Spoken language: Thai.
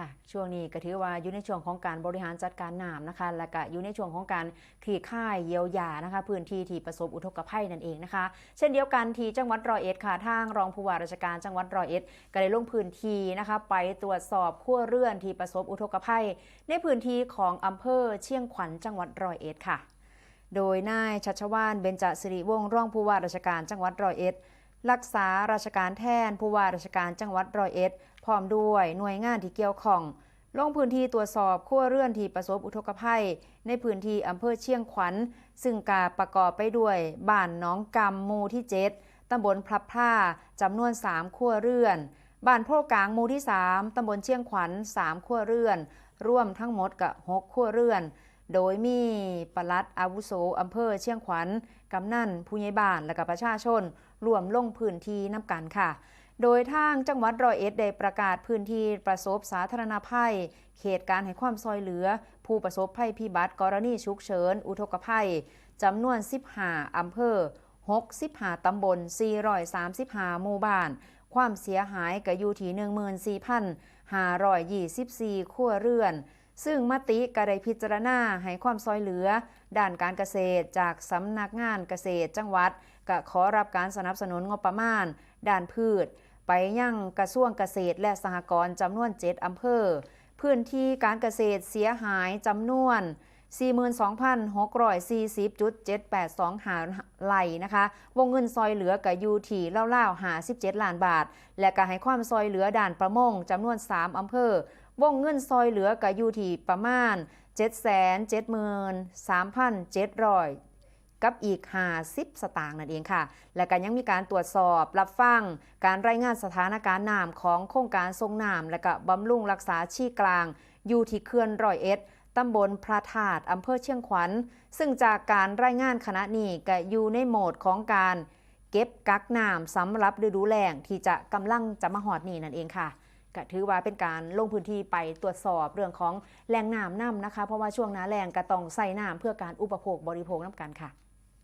ค่ะ ช่วงนี้ก็ถือว่าอยู่ในช่วงของการบริหารจัดการน้ำนะคะ และก็อยู่ในช่วงของการคลี่คลายเยียวยานะคะ พื้นที่ที่ประสบอุทกภัยนั่นเองนะคะ เช่นเดียวกันที่จังหวัดร้อยเอ็ดค่ะทางรองผู้ว่าราชการจังหวัดร้อยเอ็ดก็ได้ลงพื้นที่นะคะ ไปตรวจสอบขั้วเรือนที่ประสบอุทกภัย ในพื้นที่ของอำเภอเชียงขวัญจังหวัดร้อยเอ็ดค่ะ โดยนายชัชวานเบญจสิริวงศ์รองผู้ว่าราชการจังหวัดร้อยเอ็ด รักษาราชการแทนผู้ว่าราชการจังหวัดร้อยเอ็ดพร้อมด้วยหน่วยงานที่เกี่ยวข้องลงพื้นที่ตรวจสอบขั้วเรือนที่ประสบอุทกภัย ในพื้นที่อำเภอเชียงขวัญ ซึ่งกาประกอบไปด้วยบ้านน้องกำมูที่ 7ตำบลพลับพร่าจำนวน 3ขั้วเรือน บ้านโพกลางมูที่ 3ตำบลเชียงขวัญ 3ขั้วเรือน ร่วมทั้งหมดกับ6ขั้วเรือน โดยมีปลัดอาวุโสอำเภอเชียงขวัญกำนันผู้ใหญ่บ้านและกับประชาชนรวมลงพื้นที่น้ำกันค่ะ โดยทางจังหวัดร้อยเอ็ดได้ประกาศพื้นที่ประสบสาธารณภัย เขตการให้ความซอยเหลือ ผู้ประสบภัยพิบัติกรณีฉุกเฉิน อุทกภัยจำนวน 15อำเภอ 65 ตำบล 435 หมู่บ้าน ความเสียหายก็อยู่ที่ 14,524 ครัวเรือน ซึ่งมติก็ได้พิจารณาให้ความซอยเหลือ ด้านการเกษตรจากสำนักงานเกษตรจังหวัดก็ขอรับการสนับสนุนงบประมาณ ด้านพืช ไปยังกระทรวงเกษตรและสหกรณ์จำนวน7อำเภอ พื้นที่การเกษตรเสียหายจำนวน 42,640.782 หาไร่นะคะ วงเงินซอยเหลือกับยูทีเล่าๆ57ล้านบาท และก็ให้ความซอยเหลือด่านประมงจำนวน 3 อำเภอ วงเงินซอยเหลือกับยูทีประมาณ 773,700 กับอีก 50 สตางค์นั่นเองค่ะ และก็ยังมีการตรวจสอบรับฟัง การรายงานสถานการณ์น้ำของโครงการทรงน้ำและก็บำรุงรักษาชี่กลาง อยู่ที่เขื่อนร้อยเอ็ดตำบลพระธาตุอำเภอเชียงขวัญ ซึ่งจากการรายงานคณะนี้ก็อยู่ในโหมดของการเก็บกักน้ำสำหรับฤดูแล้งที่จะกำลังจะมาหอดนี่นั่นเองค่ะ ก็ถือว่าเป็นการลงพื้นที่ไปตรวจสอบเรื่องของแรงน้ำน้ำนะคะ เพราะว่าช่วงหน้าแรงก็ต้องใส่น้ำเพื่อการอุปโภคบริโภคน้ำกันค่ะ